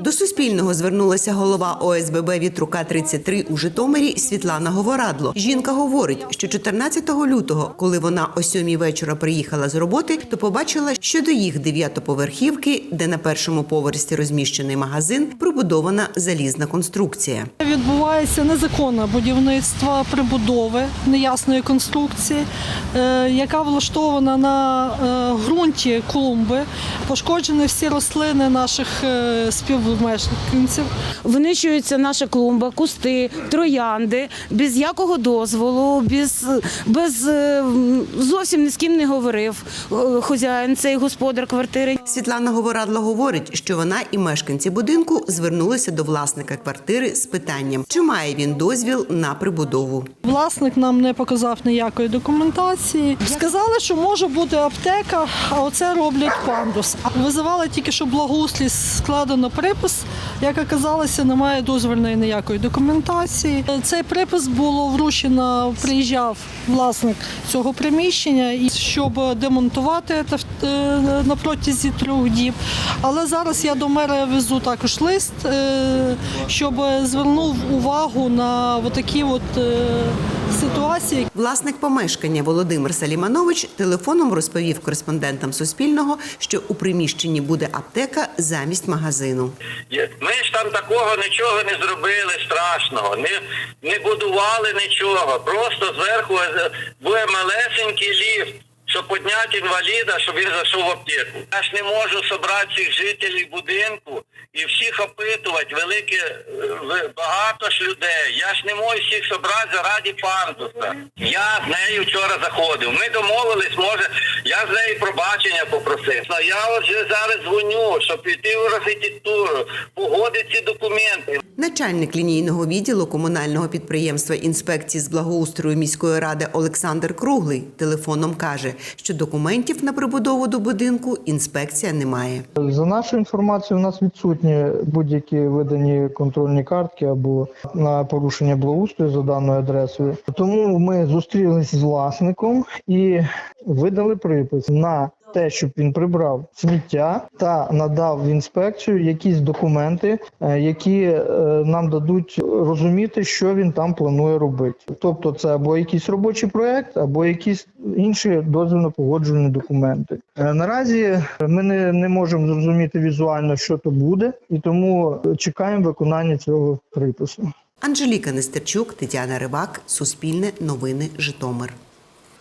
До Суспільного звернулася голова ОСББ «Вітрука 33 у Житомирі Світлана Говорадло. Жінка говорить, що 14 лютого, коли вона о сьомій вечора приїхала з роботи, то побачила, що до їх дев'ятоповерхівки, де на першому поверсі розміщений магазин, прибудована залізна конструкція. Відбувається незаконне будівництво прибудови неясної конструкції, е, яка влаштована на е, ґрунті клумби. Пошкоджені всі рослини наших е, співмешканців. Винищується наша клумба, кусти, троянди, без якого дозволу, без, без е, зовсім ні з ким не говорив е, хазяїн, цей господар квартири. Світлана Говорадло говорить, що вона і мешканці будинку звернулися до власника квартири з питанням, чи має він дозвіл на прибудову. Власник нам не показав ніякої документації. Сказали, що може бути аптека, а оце роблять пандус. Визивали тільки, що благоустрій складено припис. Як оказалося, немає дозвільної ніякої документації. Цей припис було вручено, приїжджав власник цього приміщення, і щоб демонтувати це е, на протязі трьох діб. Але зараз я до мера везу також лист, е, щоб звернув увагу на такі от е, ситуації. Власник помешкання Володимир Саліманович телефоном розповів кореспондентам Суспільного, що у приміщенні буде аптека замість магазину. Ми ж там такого нічого не зробили страшного, не, не будували нічого. Просто зверху е, буде малесенький ліфт, щоб підняти інваліда, щоб він зайшов в аптеку. Я ж не можу зібрати всіх жителів будинку і всіх опитувати, велике е, багато ж людей. Я ж не можу всіх зібрати заради пандуса. Я з нею вчора заходив. Ми домовились, може, я з нею пробачення попросив. Ну, Я от вже зараз дзвоню, щоб піти в архітектуру, погодити ці документи. Начальник лінійного відділу комунального підприємства інспекції з благоустрою міської ради Олександр Круглий телефоном каже, що документів на прибудову до будинку інспекція не має. За нашою інформацією, у нас відсутні будь-які видані контрольні картки або на порушення благоустрою за даною адресою. Тому ми зустрілися з власником і видали припис на те, щоб він прибрав сміття та надав в інспекцію якісь документи, е, які е, нам дадуть розуміти, що він там планує робити. Тобто, це або якийсь робочий проект, або якісь інші дозвільно погоджувальні документи. Е, Наразі ми не, не можемо зрозуміти візуально, що то буде, і тому чекаємо виконання цього припису. Анжеліка Нестерчук, Тетяна Рибак, Суспільне новини, Житомир.